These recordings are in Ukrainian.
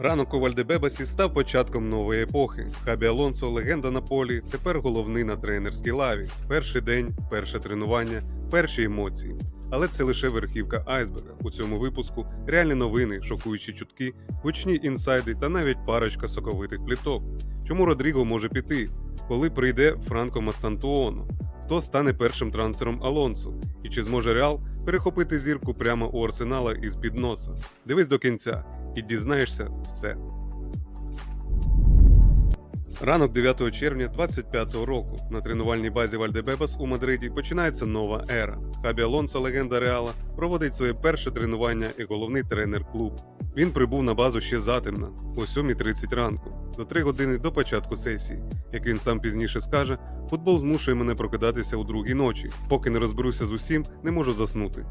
Ранок у Вальдебебасі став початком нової епохи. Хабі Алонсо, легенда на полі, тепер головний на тренерській лаві. Перший день, перше тренування, перші емоції. Але це лише верхівка айсберга. У цьому випуску реальні новини, шокуючі чутки, гучні інсайди та навіть парочка соковитих пліток. Чому Родріго може піти? Коли прийде Франко Мастантуоно? Хто стане першим трансфером Алонсо? І чи зможе Реал перехопити зірку прямо у арсенала із під носа? Дивись до кінця і дізнаєшся все. Ранок 9 червня 25-го року на тренувальній базі Вальдебебас у Мадриді починається нова ера. Хабі Алонсо, легенда Реала, проводить своє перше тренування і головний тренер клубу. Він прибув на базу ще затемно, о 7.30 ранку, за 3 години до початку сесії. Як він сам пізніше скаже, футбол змушує мене прокидатися у другій ночі. Поки не розберуся з усім, не можу заснути.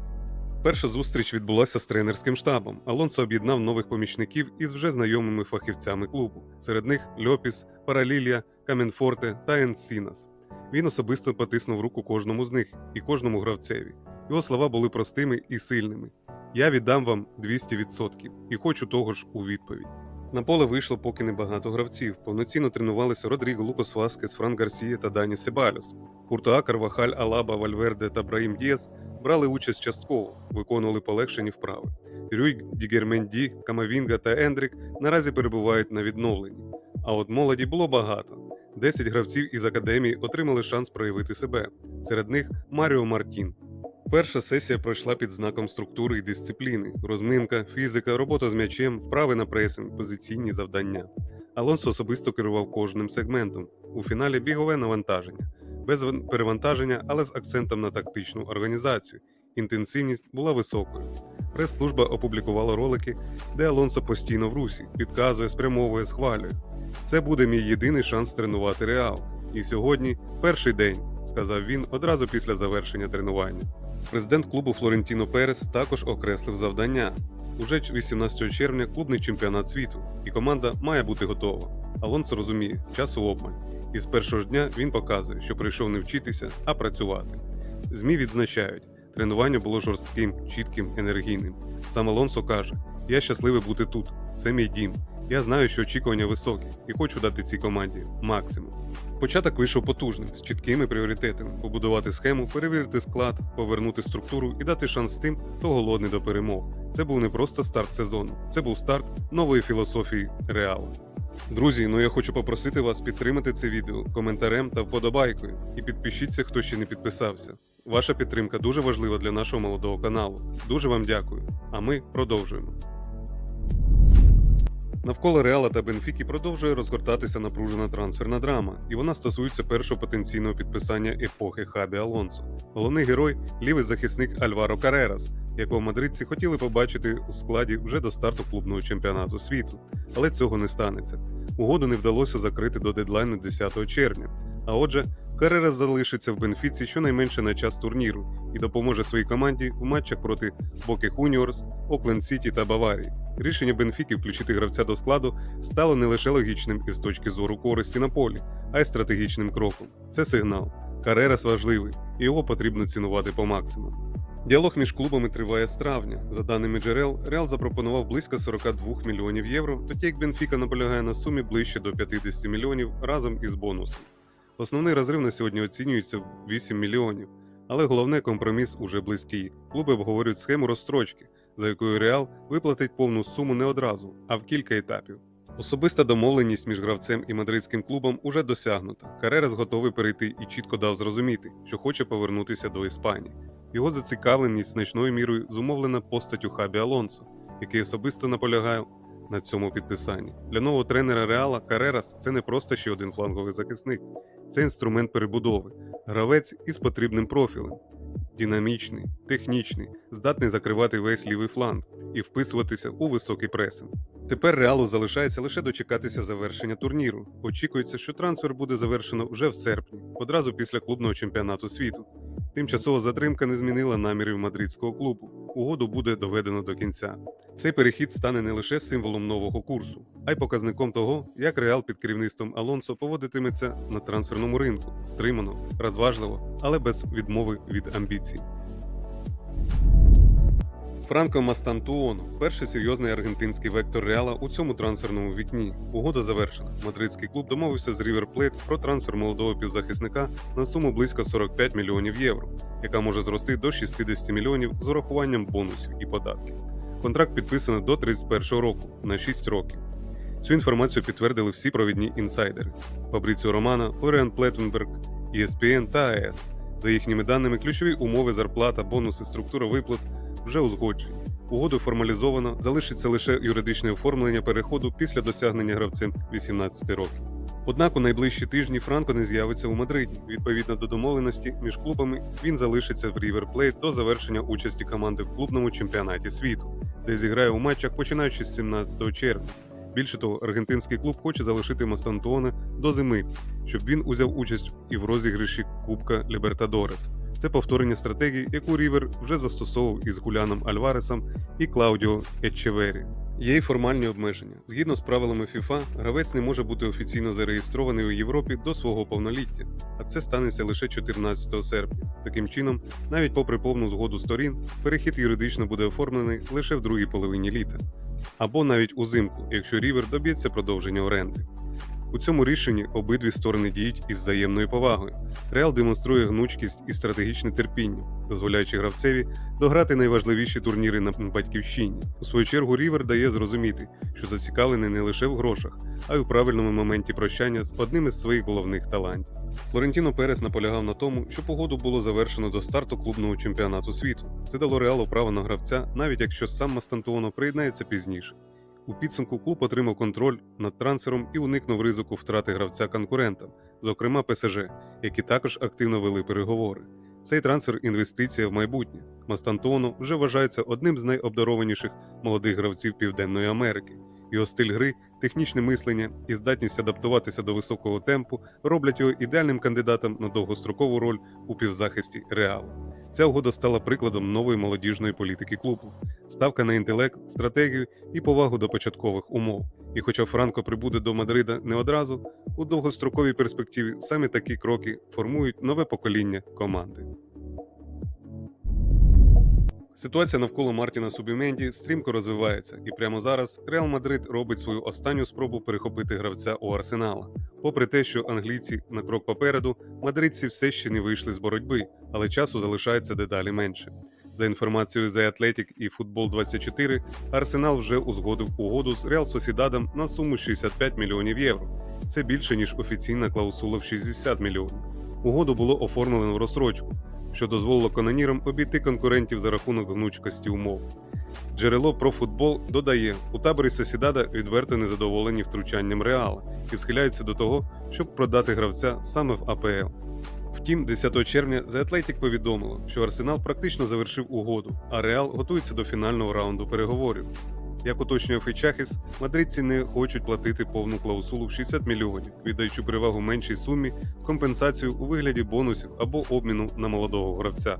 Перша зустріч відбулася з тренерським штабом. Алонсо об'єднав нових помічників із вже знайомими фахівцями клубу. Серед них Льопіс, Паралілія, Каменфорте та Енсінас. Він особисто потиснув руку кожному з них і кожному гравцеві. Його слова були простими і сильними. Я віддам вам 200% і хочу того ж у відповідь. На поле вийшло поки небагато гравців. Повноцінно тренувалися Родріго Лукас Васкес, Франк Гарсія та Дані Себальос. Куртуа, Карвахаль, Алаба, Вальверде та Браїм Діас брали участь частково, виконували полегшені вправи. Рюй, Дігерменді, Камавінга та Ендрік наразі перебувають на відновленні. А от молоді було багато. 10 гравців із академії отримали шанс проявити себе. Серед них Маріо Мартін. Перша сесія пройшла під знаком структури і дисципліни: розминка, фізика, робота з м'ячем, вправи на пресинг, позиційні завдання. Алонсо особисто керував кожним сегментом. У фіналі бігове навантаження, без перевантаження, але з акцентом на тактичну організацію. Інтенсивність була високою. Прес-служба опублікувала ролики, де Алонсо постійно в русі, підказує, спрямовує, схвалює. Це буде мій єдиний шанс тренувати реал. І сьогодні перший день, сказав він одразу після завершення тренування. Президент клубу Флорентіно Перес також окреслив завдання. Уже 18 червня клубний чемпіонат світу, і команда має бути готова. Алонсо розуміє, часу обмаль. І з першого ж дня він показує, що прийшов не вчитися, а працювати. ЗМІ відзначають, тренування було жорстким, чітким, енергійним. Сам Алонсо каже: Я щасливий бути тут, це мій дім. Я знаю, що очікування високі, і хочу дати цій команді максимум. Початок вийшов потужним, з чіткими пріоритетами: побудувати схему, перевірити склад, повернути структуру і дати шанс тим, хто голодний до перемог. Це був не просто старт сезону, це був старт нової філософії реалу. Друзі, ну я хочу попросити вас підтримати це відео коментарем та вподобайкою. І підпишіться, хто ще не підписався. Ваша підтримка дуже важлива для нашого молодого каналу. Дуже вам дякую. А ми продовжуємо. Навколо Реала та Бенфіки продовжує розгортатися напружена трансферна драма, і вона стосується першого потенційного підписання епохи Хабі Алонсо. Головний герой лівий захисник Альваро Карерас, якого мадридці хотіли побачити у складі вже до старту клубного чемпіонату світу, але цього не станеться. Угоду не вдалося закрити до дедлайну 10 червня. А отже, Карерас залишиться в Бенфіці щонайменше на час турніру і допоможе своїй команді в матчах проти Боки Хуніорс, Окленд Сіті та Баварії. Рішення Бенфіки включити гравця до складу стало не лише логічним із точки зору користі на полі, а й стратегічним кроком. Це сигнал. Карерас важливий, і його потрібно цінувати по максимуму. Діалог між клубами триває з травня. За даними джерел, Реал запропонував близько 42 мільйонів євро, тоді як Бенфіка наполягає на сумі ближче до 50 мільйонів разом із бонусом. Основний розрив на сьогодні оцінюється в 8 мільйонів, але головне компроміс уже близький. Клуби обговорюють схему розстрочки, за якою Реал виплатить повну суму не одразу, а в кілька етапів. Особиста домовленість між гравцем і мадридським клубом уже досягнута. Карерас готовий перейти і чітко дав зрозуміти, що хоче повернутися до Іспанії. Його зацікавленість значною мірою зумовлена постаттю Хабі Алонсо, який особисто наполягає на цьому підписанні. Для нового тренера Реала Карерас це не просто ще один фланговий захисник, це інструмент перебудови, гравець із потрібним профілем. Динамічний, технічний, здатний закривати весь лівий фланг і вписуватися у високий пресинг. Тепер реалу залишається лише дочекатися завершення турніру. Очікується, що трансфер буде завершено вже в серпні, одразу після клубного чемпіонату світу. Тимчасова затримка не змінила намірів мадридського клубу. Угоду буде доведено до кінця. Цей перехід стане не лише символом нового курсу, а й показником того, як Реал під керівництвом Алонсо поводитиметься на трансферному ринку стримано, розважливо, але без відмови від амбіцій. Франко Мастантуоно перший серйозний аргентинський вектор Реала у цьому трансферному вікні. Угода завершена. Мадридський клуб домовився з River Plate про трансфер молодого півзахисника на суму близько 45 мільйонів євро, яка може зрости до 60 мільйонів з урахуванням бонусів і податків. Контракт підписано до 31 року на 6 років. Цю інформацію підтвердили всі провідні інсайдери: Фабріціо Романа, Флоріан Плеттенберг, ESPN та АЕС. За їхніми даними, ключові умови зарплата, бонуси, структура виплат вже узгоджені. Угоду формалізовано, залишиться лише юридичне оформлення переходу після досягнення гравцем 18 років. Однак у найближчі тижні Франко не з'явиться у Мадриді. Відповідно до домовленості між клубами, він залишиться в River до завершення участі команди в клубному чемпіонаті світу, де зіграє у матчах починаючи з 17 червня. Більше того, аргентинський клуб хоче залишити Мастантуоне до зими, щоб він узяв участь і в розіграші Кубка Лібертадорес. Це повторення стратегії, яку Рівер вже застосовував із Гуляном Альваресом і Клаудіо Етчевері. Є й формальні обмеження. Згідно з правилами FIFA, гравець не може бути офіційно зареєстрований у Європі до свого повноліття, а це станеться лише 14 серпня. Таким чином, навіть попри повну згоду сторін, перехід юридично буде оформлений лише в другій половині літа, або навіть узимку, якщо Рівер доб'ється продовження оренди. У цьому рішенні обидві сторони діють із взаємною повагою. Реал демонструє гнучкість і стратегічне терпіння, дозволяючи гравцеві дограти найважливіші турніри на батьківщині. У свою чергу Рівер дає зрозуміти, що зацікавлений не лише в грошах, а й у правильному моменті прощання з одним із своїх головних талантів. Флорентіно Перес наполягав на тому, що погоду було завершено до старту клубного чемпіонату світу. Це дало реалу право на гравця, навіть якщо сам Мастантуоно приєднається пізніше. У підсумку клуб отримав контроль над трансфером і уникнув ризику втрати гравця конкурентам, зокрема ПСЖ, які також активно вели переговори. Цей трансфер інвестиція в майбутнє. Мастантоно вже вважається одним з найобдарованіших молодих гравців Південної Америки. Його стиль гри, технічне мислення і здатність адаптуватися до високого темпу роблять його ідеальним кандидатом на довгострокову роль у півзахисті Реалу. Ця угода стала прикладом нової молодіжної політики клубу, ставка на інтелект, стратегію і повагу до початкових умов. І хоча Франко прибуде до Мадрида не одразу, у довгостроковій перспективі саме такі кроки формують нове покоління команди. Ситуація навколо Мартіна Субіменді стрімко розвивається, і прямо зараз Реал Мадрид робить свою останню спробу перехопити гравця у Арсенала. Попри те, що англійці на крок попереду, мадридці все ще не вийшли з боротьби, але часу залишається дедалі менше. За інформацією The Athletic і Football 24, Арсенал вже узгодив угоду з Реал Сосідадом на суму 65 мільйонів євро. Це більше ніж офіційна клаусула в 60 мільйонів. Угоду було оформлено в розстрочку, що дозволило канонірам обійти конкурентів за рахунок гнучкості умов. Джерело про футбол додає, у таборі Сосідада відверто незадоволені втручанням Реала і схиляються до того, щоб продати гравця саме в АПЛ. Втім, 10 червня The Athletic повідомило, що Арсенал практично завершив угоду, а Реал готується до фінального раунду переговорів. Як уточнює Фейчахіс, мадридці не хочуть платити повну клаусулу в 60 мільйонів, віддаючи перевагу меншій сумі з компенсацією у вигляді бонусів або обміну на молодого гравця.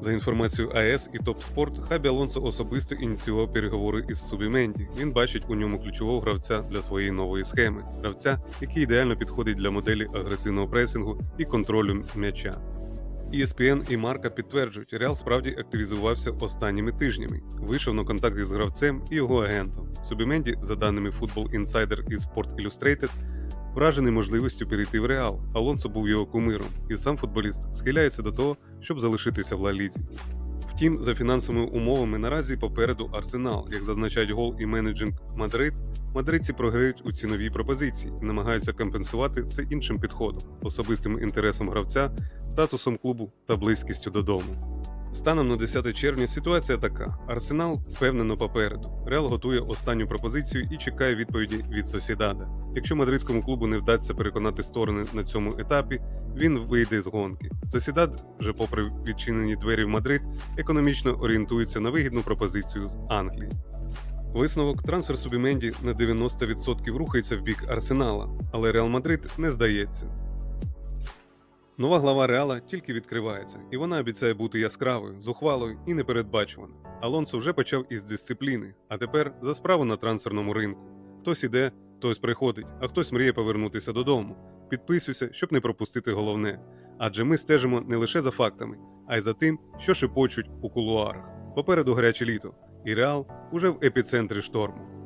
За інформацією АЕС і Топспорт, Хабі Алонсо особисто ініціював переговори із Субіменді. Він бачить у ньому ключового гравця для своєї нової схеми, гравця, який ідеально підходить для моделі агресивного пресингу і контролю м'яча. ESPN і Марка підтверджують, Реал справді активізувався останніми тижнями. Вийшов на контакт із гравцем і його агентом. Субіменді, за даними Football Insider і Sport Illustrated, вражений можливістю перейти в Реал. Алонсо був його кумиром, і сам футболіст схиляється до того, щоб залишитися в Ла Лізі. Втім, за фінансовими умовами наразі попереду Арсенал, як зазначають гол і менеджинг Мадрид, мадридці програють у ціновій пропозиції і намагаються компенсувати це іншим підходом, особистим інтересом гравця, статусом клубу та близькістю додому. Станом на 10 червня ситуація така: Арсенал впевнено попереду. Реал готує останню пропозицію і чекає відповіді від Сосідада. Якщо мадридському клубу не вдасться переконати сторони на цьому етапі, він вийде з гонки. Сосідад, вже попри відчинені двері в Мадрид, економічно орієнтується на вигідну пропозицію з Англії. Висновок трансфер Субіменді на 90% рухається в бік Арсенала, але Реал Мадрид не здається. Нова глава Реала тільки відкривається, і вона обіцяє бути яскравою, зухвалою і непередбачуваною. Алонсо вже почав із дисципліни, а тепер за справу на трансферному ринку. Хтось іде, хтось приходить, а хтось мріє повернутися додому. Підписуйся, щоб не пропустити головне. Адже ми стежимо не лише за фактами, а й за тим, що шепочуть у кулуарах. Попереду гаряче літо, і Реал уже в епіцентрі шторму.